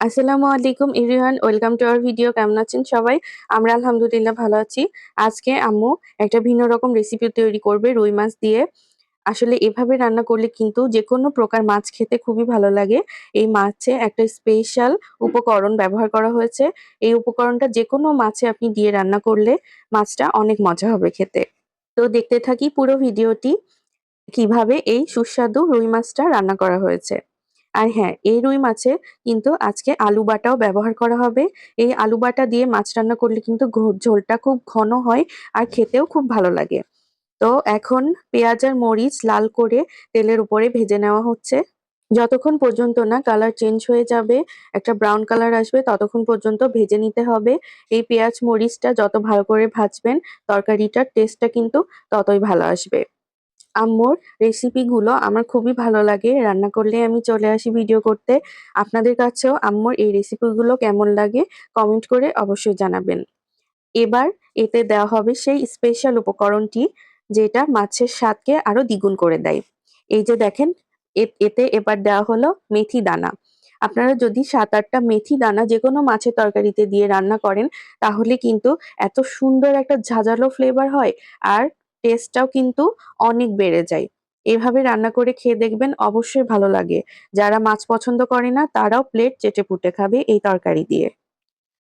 আসসালামু আলাইকুম everyone welcome to our video, কেমন আছেন সবাই? আমরা আলহামদুলিল্লাহ ভালো আছি। আজকে আম্মু একটা ভিন্ন রকম রেসিপি তৈরি করবে রুই মাছ দিয়ে। আসলে এভাবে রান্না করলে কিন্তু যে কোনো প্রকার মাছ খেতে খুবই ভালো লাগে। এই মাছে একটা স্পেশাল উপকরণ ব্যবহার করা হয়েছে। এই উপকরণটা যে কোনো মাছে আপনি দিয়ে রান্না করলে মাছটা অনেক মজা হবে খেতে। তো দেখতে থাকি পুরো ভিডিওটি, কীভাবে এই সুস্বাদু রুই মাছটা রান্না করা হয়েছে। আর হ্যাঁ এই রুই মাছে কিন্তু আজকে আলু বাটাও ব্যবহার করা হবে। এই আলু বাটা দিয়ে মাছ রান্না করলে কিন্তু ঝোলটা খুব ঘন হয় আর খেতেও খুব ভালো লাগে। তো এখন পেঁয়াজ আর মরিচ লাল করে তেলের উপরে ভেজে নেওয়া হচ্ছে। যতক্ষণ পর্যন্ত না কালার চেঞ্জ হয়ে যাবে, একটা ব্রাউন কালার আসবে, ততক্ষণ পর্যন্ত ভেজে নিতে হবে। এই পেঁয়াজ, মরিচটা যত ভালো করে ভাজবেন, তরকারিটার টেস্টটা কিন্তু ততই ভালো আসবে। আম্মুর রেসিপিগুলো আমার খুবই ভালো লাগে। রান্না করলে আমি চলে আসি ভিডিও করতে। আপনাদের কাছেও আম্মুর এই রেসিপিগুলো কেমন লাগে কমেন্ট করে অবশ্যই জানাবেন। এবার এতে দেওয়া হবে সেই স্পেশাল উপকরণটি, যেটা মাছের স্বাদকে আরও দ্বিগুণ করে দেয়। এই যে দেখেন এতে এবার দেওয়া হলো মেথি দানা। আপনারা যদি সাত আটটা মেথি দানা যে কোনো মাছের তরকারিতে দিয়ে রান্না করেন, তাহলে কিন্তু এত সুন্দর একটা ঝাঁঝালো ফ্লেভার হয়। আর টেস্টটাও কিন্তু অনেক বেড়ে যায়। এভাবে রান্না করে খেয়ে দেখবেন অবশ্যই ভালো লাগে। যারা মাছ পছন্দ করে না, তারাও প্লেট চেটে পুটে খাবে এই তরকারি দিয়ে।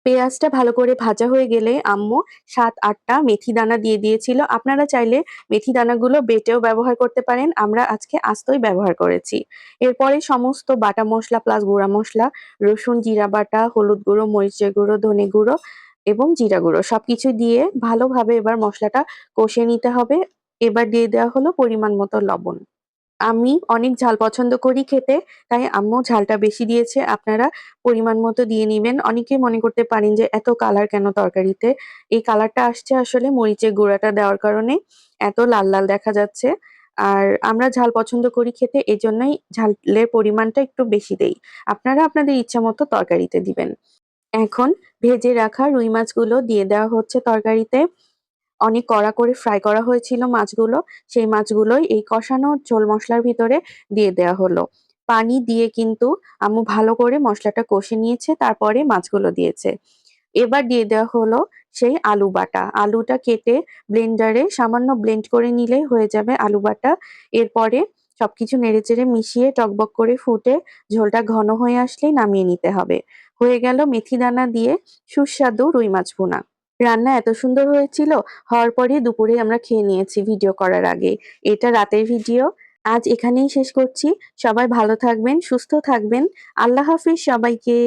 পেঁয়াজটা ভালো করে ভাজা হয়ে গেলে আম্মু সাত, আটটা মেথি দানা দিয়ে দিয়েছিল। আপনারা চাইলে মেথি দানাগুলো বেটেও ব্যবহার করতে পারেন। আমরা আজকে আস্তই ব্যবহার করেছি। এরপরে সমস্ত বাটা মশলা প্লাস গুঁড়া মশলা, রসুন, জিরা বাটা, হলুদ গুঁড়ো, মরিচের গুঁড়ো, ধনে গুঁড়ো এবং জিরা গুঁড়ো সবকিছু দিয়ে ভালোভাবে এবার মশলাটা কষে নিতে হবে। এবার দিয়ে দেওয়া হলো পরিমাণ মতো লবণ। আমি অনেক ঝাল পছন্দ করি খেতে, তাই আম্মু ঝালটা বেশি দিয়েছে। আপনারা পরিমাণ মতো দিয়ে নিবেন। অনেকে মনে করতে পারেন যে, এত কালার কেন তরকারিতে? এই কালারটা আসছে আসলে মরিচের গুঁড়াটা দেওয়ার কারণে। এত লাল লাল দেখা যাচ্ছে। আর আমরা ঝাল পছন্দ করি খেতে, এজন্যই ঝালের পরিমাণটা একটু বেশি দেই। আপনারা আপনাদের ইচ্ছা মতো তরকারিতে দিবেন। এখন ভেজে রাখা রুই মাছগুলো দিয়ে দেওয়া হচ্ছে তরকারিতে। অনেক কড়া করে ফ্রাই করা হয়েছিল মাছগুলো। সেই মাছগুলোই এই কষানো ঝোল মশলার ভিতরে দিয়ে দেওয়া হলো। পানি দিয়ে কিন্তু আম্মু ভালো করে মশলাটা কষে নিয়েছে, তারপরে মাছগুলো দিয়েছে। এবার দিয়ে দেওয়া হলো সেই আলু বাটা। আলুটা কেটে ব্লেন্ডারে সামান্য ব্লেন্ড করে নিলেই হয়ে যাবে আলু বাটা। এরপরে সবকিছু নেড়েচেড়ে মিশিয়ে টকবক করে ফুটে ঝোলটা ঘন হয়ে আসলেই নামিয়ে নিতে হবে। হয়ে গেল মেথি দানা দিয়ে সুস্বাদু রুই মাছ ভুনা। রান্না এত সুন্দর হয়েছিল, হওয়ার পরে দুপুরে আমরা খেয়ে নিয়েছি ভিডিও করার আগে। এটা রাতের ভিডিও। আজ এখানেই শেষ করছি। সবাই ভালো থাকবেন, সুস্থ থাকবেন। আল্লাহ হাফিজ সবাইকে।